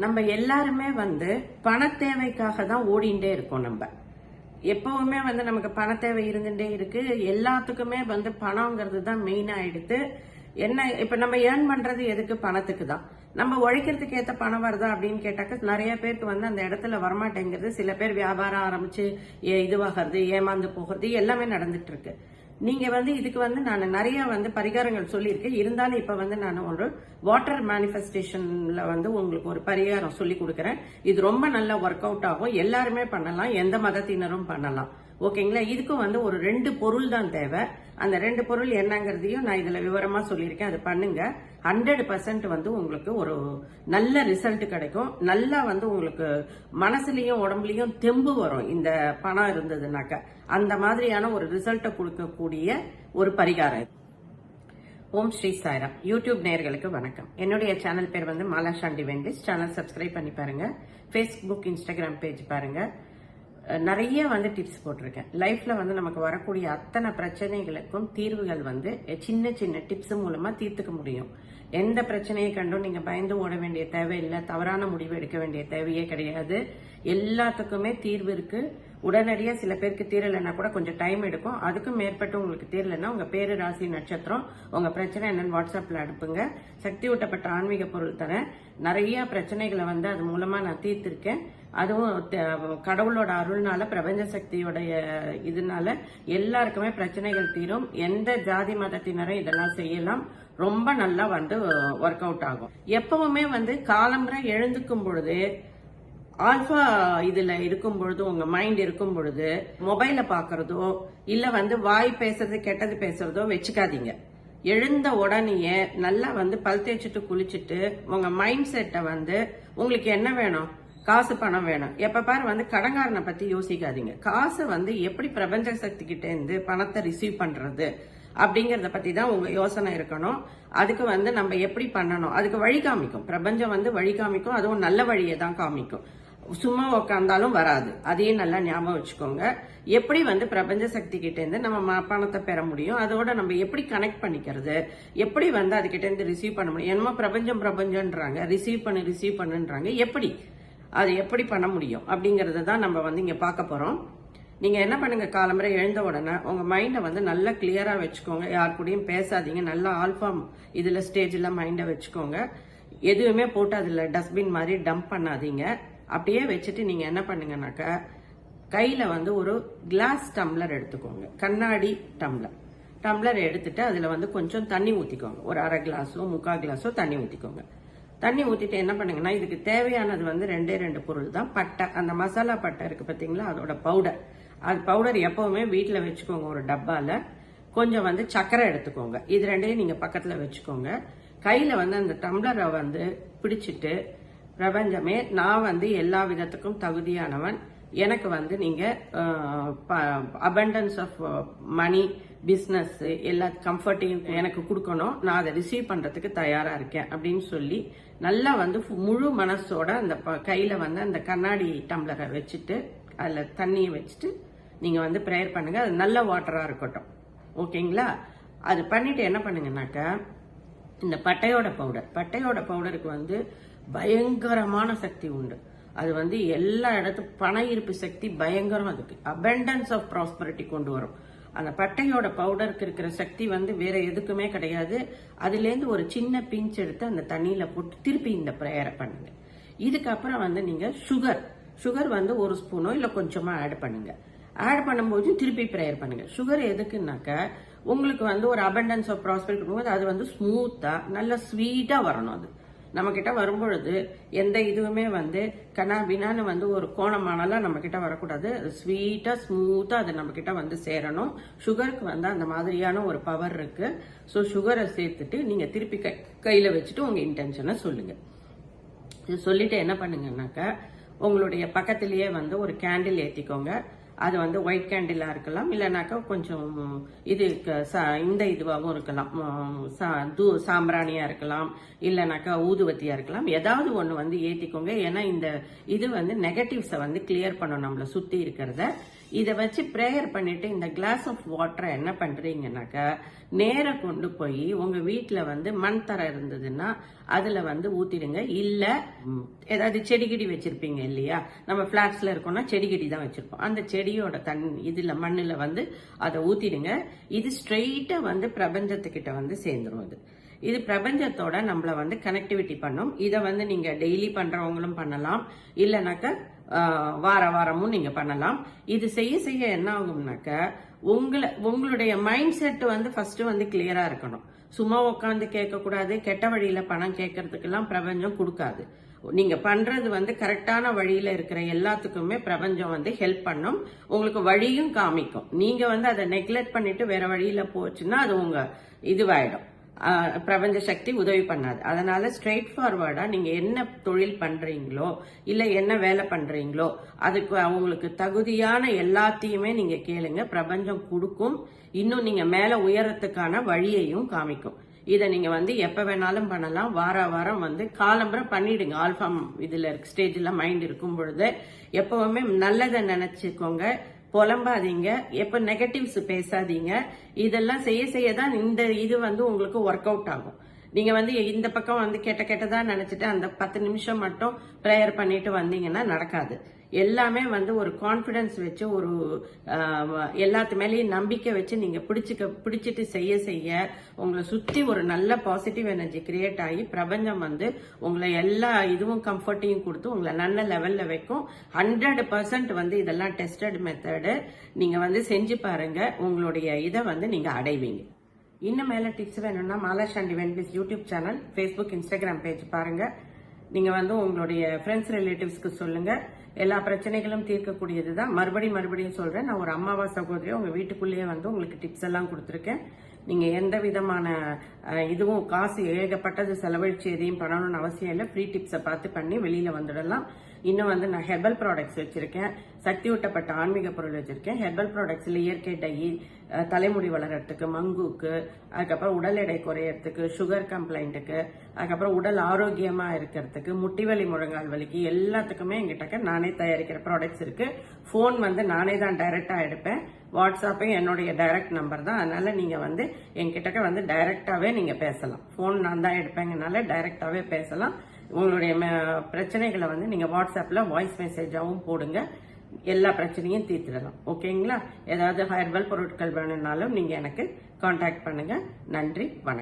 நம்ம எல்லாருமே வந்து பண தேவைக்காக தான் ஓடிண்டே இருக்கோம் நம்ம. எப்பவுமே வந்து நமக்கு பண தேவை இருந்துட்டே இருக்கு. எல்லாத்துக்குமே வந்து பணங்கிறது தான் மெயின் ஆயிடுத்து என்ன இப்ப நம்ம ஏர்ன் பண்றது எதுக்கு? பணத்துக்கு தான். நம்ம உழைக்கிறதுக்கு ஏத்த பணம் வருதா அப்படின்னு கேட்டாக்க நிறைய பேருக்கு வந்து அந்த இடத்துல வரமாட்டேங்கிறது. சில பேர் வியாபாரம் ஆரம்பிச்சு ஏ- இதுவாகிறது ஏமாந்து போகிறது எல்லாமே நடந்துட்டு இருக்கு. நீங்க வந்து இதுக்கு வந்து நான் நிறைய வந்து பரிகாரங்கள் சொல்லியிருக்கேன். இருந்தாலும் இப்ப வந்து நான் ஒரு வாட்டர் மேனிஃபெஸ்டேஷனில் வந்து உங்களுக்கு ஒரு பரிகாரம் சொல்லி கொடுக்குறேன். இது ரொம்ப நல்லா ஒர்க் அவுட் ஆகும். எல்லாருமே பண்ணலாம். எந்த மதத்தினரும் பண்ணலாம். ஓகேங்களா? இதுக்கும் வந்து ஒரு ரெண்டு பொருள் தான் தேவை. அந்த ரெண்டு பொருள் என்னங்கிறதையும் நான் இதுல விவரமா சொல்லியிருக்கேன். அது பண்ணுங்க. ஹண்ட்ரட் பர்சன்ட் வந்து உங்களுக்கு ஒரு நல்ல ரிசல்ட் கிடைக்கும். நல்லா வந்து உங்களுக்கு மனசுலயும் உடம்புலயும் தெம்பு வரும் இந்த பணம் இருந்ததுனாக்க. அந்த மாதிரியான ஒரு ரிசல்ட்டை கொடுக்கக்கூடிய ஒரு பரிகாரம் ஓம் ஸ்ரீ சாய்ராம். யூடியூப் நேர்களுக்கு வணக்கம். என்னுடைய சேனல் பேர் வந்து மாலா சாண்டி வெங்கடேஷ். சேனல் சப்ஸ்கிரைப் பண்ணி பாருங்க. ஃபேஸ்புக் இன்ஸ்டாகிராம் பேஜ் பாருங்க. நிறைய வந்து டிப்ஸ் போட்டிருக்கேன். லைஃப்ல வந்து நமக்கு வரக்கூடிய அத்தனை பிரச்சனைகளுக்கும் தீர்வுகள் வந்து சின்ன சின்ன டிப்ஸ் மூலமா தீர்த்துக்க முடியும். எந்த பிரச்சனையை கண்டும் நீங்க பயந்து ஓட வேண்டிய தேவை இல்லை தவறான முடிவு எடுக்க வேண்டிய தேவையே கிடையாது. எல்லாத்துக்குமே தீர்வு இருக்கு. உடனடியா சில பேருக்கு தீரலைன்னா கூட கொஞ்சம் டைம் எடுக்கும். அதுக்கும் மேற்பட்டு உங்களுக்கு தீரலைன்னா உங்க பேரு ராசி நட்சத்திரம் உங்க பிரச்சனை என்னன்னு வாட்ஸ்அப்ல அனுப்புங்க. சக்தி ஊட்டப்பட்ட ஆன்மீக பொருள் தரேன். நிறைய பிரச்சனைகளை வந்து அது மூலமா நான் தீர்த்திருக்கேன். அதுவும் கடவுளோட அருள்னால பிரபஞ்ச சக்தியோடைய இதனால எல்லாருக்குமே பிரச்சனைகள் தீரும். எந்த ஜாதி மதத்தினரும் இதெல்லாம் செய்யலாம். ரொம்ப நல்லா வந்து ஒர்க் அவுட் ஆகும். எப்பவுமே வந்து காலம்பரை எழுந்துக்கும் பொழுது ஆல்பா இதுல இருக்கும் பொழுது உங்க மைண்ட் இருக்கும் பொழுது மொபைல பாக்குறதோ இல்ல வந்து வாய் பேசுறது கெட்டது பேசுறதோ வச்சுக்காதீங்க. எழுந்த உடனேயே நல்லா வந்து பல் தேய்ச்சிட்டு குளிச்சுட்டு உங்க மைண்ட் செட்டை வந்து உங்களுக்கு என்ன வேணும்? காசு பணம் வேணும். எப்ப பாரு வந்து கடங்காரனை பத்தி யோசிக்காதீங்க. காசு வந்து எப்படி பிரபஞ்ச சக்தி கிட்ட இருந்து பணத்தை ரிசீவ் பண்றது? அப்படிங்கறத பத்தி தான் உங்க யோசனை இருக்கணும். அதுக்கு வந்து நம்ம எப்படி பண்ணணும்? அதுக்கு வழி காமிக்கும். பிரபஞ்சம் வந்து வழி காமிக்கும். அதுவும் நல்ல வழியை தான் காமிக்கும். சும்மா உக்காந்தாலும் வராது. அதையும் நல்லா ஞாபகம் வச்சுக்கோங்க. எப்படி வந்து பிரபஞ்ச சக்தி கிட்ட இருந்து நம்ம ம- பணத்தை பெற முடியும்? அதோட நம்ம எப்படி கனெக்ட் பண்ணிக்கிறது? எப்படி வந்து அதுக்கிட்டேருந்து ரிசீவ் பண்ண முடியும்? என்னமோ பிரபஞ்சம் பிரபஞ்சம்ன்றாங்க. ரிசீவ் பண்ணு ரிசீவ் பண்ணுன்றாங்க. எப்படி? அது எப்படி பண்ண முடியும்? அப்படிங்கறத தான் நம்ம வந்து இங்க பார்க்க போறோம். நீங்கள் என்ன பண்ணுங்க காலம்பரை எழுந்த உடனே உங்கள் மைண்டை வந்து நல்லா கிளியராக வச்சுக்கோங்க. யார் கூடயும் பேசாதீங்க. நல்லா ஆல்பா இதில் ஸ்டேஜில் மைண்டை வச்சுக்கோங்க. எதுவுமே போட்டு அதில் டஸ்ட்பின் மாதிரி டம்ப் பண்ணாதீங்க. அப்படியே வச்சுட்டு நீங்கள் என்ன பண்ணுங்கனாக்கா கையில் வந்து ஒரு கிளாஸ் டம்ளர் எடுத்துக்கோங்க. கண்ணாடி டம்ளர் டம்ளர் எடுத்துட்டு அதில் வந்து கொஞ்சம் தண்ணி ஊற்றிக்கோங்க ஒரு அரை கிளாஸோ முக்கால் கிளாஸோ தண்ணி ஊற்றிக்கோங்க தண்ணி ஊற்றிட்டு என்ன பண்ணுங்கன்னா இதுக்கு தேவையானது வந்து ரெண்டே ரெண்டு பொருள் தான் பட்டை. அந்த மசாலா பட்டை இருக்குது பார்த்தீங்களா அதோட பவுடர் அது பவுடர் எப்பவுமே வீட்டில் வச்சுக்கோங்க ஒரு டப்பால. கொஞ்சம் வந்து சக்கரை எடுத்துக்கோங்க. இது ரெண்டையும் நீங்க பக்கத்துல வச்சுக்கோங்க. கையில வந்து அந்த டம்ளரை வந்து பிடிச்சிட்டு பிரபஞ்சமே நான் வந்து எல்லா விதத்துக்கும் தகுதியானவன். எனக்கு வந்து நீங்க அபண்டன்ஸ் ஆஃப் மணி பிஸ்னஸ் எல்லா கம்ஃபர்ட்டையும் எனக்கு கொடுக்கணும். நான் அதை ரிசீவ் பண்றதுக்கு தயாரா இருக்கேன் அப்படின்னு சொல்லி நல்லா வந்து முழு மனசோட அந்த ப- கையில வந்து அந்த கண்ணாடி டம்ளரை வச்சுட்டு அதுல தண்ணியை வச்சுட்டு நீங்கள் வந்து ப்ரேயர் பண்ணுங்கள் அது நல்ல வாட்டராக இருக்கட்டும். ஓகேங்களா? அது பண்ணிவிட்டு என்ன பண்ணுங்கனாக்கா இந்த பட்டையோட பவுடர் பட்டையோட பவுடருக்கு வந்து பயங்கரமான சக்தி உண்டு. அது வந்து எல்லா இடத்துக்கும் பண ஈர்ப்பு சக்தி பயங்கரம் அதுக்கு. அபண்டன்ஸ் ஆஃப் ப்ராஸ்பரிட்டி கொண்டு வரும். அந்த பட்டையோட பவுடருக்கு இருக்கிற சக்தி வந்து வேற எதுக்குமே கிடையாது. அதுலேருந்து ஒரு சின்ன பிஞ்ச் எடுத்து அந்த தண்ணியில் போட்டு திருப்பி இந்த ப்ரேயரை பண்ணுங்க. இதுக்கப்புறம் வந்து நீங்கள் சுகர் சுகர் வந்து ஒரு ஸ்பூனோ இல்லை கொஞ்சமாக ஆட் பண்ணுங்கள் ஆட் பண்ணும்போது திருப்பி ப்ரேயர் பண்ணுங்க. சுகர் எதுக்குன்னாக்கா உங்களுக்கு வந்து ஒரு அபண்டன்ஸ் ஆஃப் ப்ராஸ்பெக்ட் இருக்கும்போது அது வந்து ஸ்மூத்தா நல்ல ஸ்வீட்டா வரணும் அது. நம்ம கிட்ட வரும்பொழுது எந்த இதுவுமே வந்து கனா பினான்னு வந்து ஒரு கோணமானலாம் நம்ம கிட்ட வரக்கூடாது. அது ஸ்வீட்டா ஸ்மூத்தா அது நம்ம கிட்ட வந்து சேரணும். சுகருக்கு வந்து அந்த மாதிரியான ஒரு பவர் இருக்கு. ஸோ சுகரை சேர்த்துட்டு நீங்க திருப்பி கை கையில வச்சுட்டு உங்க இன்டென்ஷனை சொல்லுங்க. இது சொல்லிட்டு என்ன பண்ணுங்கன்னாக்கா உங்களுடைய பக்கத்திலேயே வந்து ஒரு கேண்டில் ஏத்திக்கோங்க. அது வந்து ஒயிட் கேண்டிலாக இருக்கலாம் இல்லைனாக்கா கொஞ்சம் இது க- ச- இந்த இதுவாகவும் இருக்கலாம். சா- தூ- சாம்பிராணியாக இருக்கலாம் இல்லைனாக்கா ஊதுவத்தியாக இருக்கலாம். ஏதாவது ஒன்று வந்து ஏற்றிக்கோங்க ஏன்னா இந்த இது வந்து நெகட்டிவ்ஸை வந்து கிளியர் பண்ணும் நம்மளை சுற்றி இருக்கிறத. இதை வச்சு ப்ரேயர் பண்ணிட்டு இந்த கிளாஸ் ஆஃப் வாட்டரை என்ன பண்ணுறீங்கனாக்கா நேர கொண்டு போய் உங்க வீட்டில் வந்து மண் தர இருந்ததுன்னா அதுல வந்து ஊத்திடுங்க. இல்ல ஏதாவது செடிகிடி வச்சுருப்பீங்க வச்சிருப்பீங்க இல்லையா? நம்ம பிளாட்ஸ்ல இருக்கோம்னா செடிகிடி தான் வச்சிருப்போம். அந்த செடியோட தண் இதுல மண்ணில் வந்து அதை ஊத்திடுங்க. இது ஸ்ட்ரெயிட்டா வந்து பிரபஞ்சத்துக்கிட்ட வந்து சேர்ந்துரும் அது. இது பிரபஞ்சத்தோட நம்மள வந்து கனெக்டிவிட்டி பண்ணும். இதை வந்து நீங்க டெய்லி பண்றவங்களும் பண்ணலாம். இல்லைனாக்கா வார வாரமும் நீங்க பண்ணலாம். இது செய்ய செய்ய என்ன ஆகும்னாக்க உங்களை உங்களுடைய மைண்ட் செட் வந்து ஃபர்ஸ்ட் வந்து கிளியரா இருக்கணும். சும்மா உட்காந்து கேட்கக்கூடாது. கெட்ட வழியில பணம் கேட்கறதுக்கெல்லாம் பிரபஞ்சம் கொடுக்காது. நீங்க பண்றது வந்து கரெக்டான வழியில இருக்கிற எல்லாத்துக்குமே பிரபஞ்சம் வந்து ஹெல்ப் பண்ணும். உங்களுக்கு வழியும் காமிக்கும். நீங்க வந்து அதை நெக்லெக்ட் பண்ணிட்டு வேற வழியில போச்சுன்னா அது உங்க இதுவாயிடும். பிரபஞ்ச சக்தி உதவி பண்ணாது. அதனால ஸ்ட்ரெயிட் ஃபார்வர்டா நீங்க என்ன தொழில் பண்றீங்களோ இல்ல என்ன வேலை பண்றீங்களோ அதுக்கு அவங்களுக்கு தகுதியான எல்லாத்தையுமே நீங்க கேளுங்க. பிரபஞ்சம் கொடுக்கும். இன்னும் நீங்க மேல உயரத்துக்கான வழியையும் காமிக்கும். இதை நீங்க வந்து எப்ப வேணாலும் பண்ணலாம். வார வாரம் வந்து காலம்பரம் பண்ணிடுங்க. ஆல்ஃபாம் இதுல ஸ்டேஜ்ல மைண்ட் இருக்கும் பொழுது எப்பவுமே நல்லதை நினைச்சுக்கோங்க. புலம்பாதீங்க. எப்ப நெகட்டிவ்ஸ் பேசாதீங்க. இதெல்லாம் செய்ய செய்ய தான் இந்த இது வந்து உங்களுக்கு ஒர்க் அவுட் ஆகும். நீங்க வந்து இந்த பக்கம் வந்து கெட்ட கெட்டதா நினைச்சிட்டு அந்த பத்து நிமிஷம் மட்டும் ப்ரேயர் பண்ணிட்டு வந்தீங்கன்னா நடக்காது. எல்லாமே வந்து ஒரு கான்ஃபிடன்ஸ் வச்சு ஒரு எல்லாத்து மேலேயும் நம்பிக்கை வச்சு நீங்கள் பிடிச்சிக்க பிடிச்சிட்டு செய்ய செய்ய உங்களை சுற்றி ஒரு நல்ல பாசிட்டிவ் எனர்ஜி கிரியேட் ஆகி பிரபஞ்சம் வந்து உங்களை எல்லா இதுவும் கம்ஃபர்ட்டையும் கொடுத்து உங்களை நல்ல லெவலில் வைக்கும். ஹண்ட்ரட் பர்சன்ட் வந்து இதெல்லாம் டெஸ்டட் மெத்தடு நீங்கள் வந்து செஞ்சு பாருங்கள் உங்களுடைய இதை வந்து நீங்கள் அடைவீங்க. இன்னும் மேல டிப்ஸ் வேணும்னா Mala Shandy வென்பிஸ் YouTube channel Facebook Instagram page பாருங்க. நீங்கள் வந்து உங்களுடைய ஃப்ரெண்ட்ஸ் ரிலேட்டிவ்ஸ்க்கு சொல்லுங்கள் எல்லா பிரச்சனைகளும் தீர்க்கக்கூடியது தான் மறுபடியும் மறுபடியும் சொல்கிறேன் நான் ஒரு அம்மாவா சகோதரி உங்கள் வீட்டுக்குள்ளேயே வந்து உங்களுக்கு டிப்ஸ் எல்லாம் கொடுத்துருக்கேன். நீங்கள் எந்த விதமான இதுவும் காசு ஏகப்பட்டது செலவழிச்சு எதையும் பண்ணணும்னு அவசியம் இல்லை. ஃப்ரீ டிப்ஸை பார்த்து பண்ணி வெளியில வந்துடலாம். இன்னும் வந்து நான் ஹெர்பல் ப்ராடக்ட்ஸ் வச்சிருக்கேன். சக்தி ஊட்டப்பட்ட ஆன்மீக பொருள் வச்சிருக்கேன். ஹெர்பல் ப்ராடக்ட்ஸ்ல இயற்கை டை தலைமுடி வளர்கிறதுக்கு மங்குக்கு அதுக்கப்புறம் உடல் எடை குறையறதுக்கு சுகர் கம்ப்ளைண்ட்டுக்கு அதுக்கப்புறம் உடல் ஆரோக்கியமா இருக்கிறதுக்கு முட்டி வலி முழங்கால் வலிக்கு எல்லாத்துக்குமே எங்கிட்ட நானே தயாரிக்கிற ப்ராடக்ட்ஸ் இருக்கு. ஃபோன் வந்து நானே தான் டைரக்டா எடுப்பேன். வாட்ஸ்அப்பையும் என்னுடைய டைரக்ட் நம்பர் தான். அதனால நீங்க வந்து என்கிட்டக்க வந்து டைரக்டாகவே நீங்கள் பேசலாம். ஃபோன் நான் தான் எடுப்பேங்கனால டைரக்டாவே பேசலாம். உங்களுடைய ம- பிரச்சனைகளை வந்து நீங்கள் வாட்ஸ்அப்பில் வாய்ஸ் மெசேஜாவும் போடுங்க. எல்லா பிரச்சனையும் தீர்த்துடலாம். ஓகேங்களா ஏதாவது ஹெர்பல் பொருட்கள் வேணும்னாலும் நீங்கள் எனக்கு காண்டாக்ட் பண்ணுங்கள் நன்றி வணக்கம்.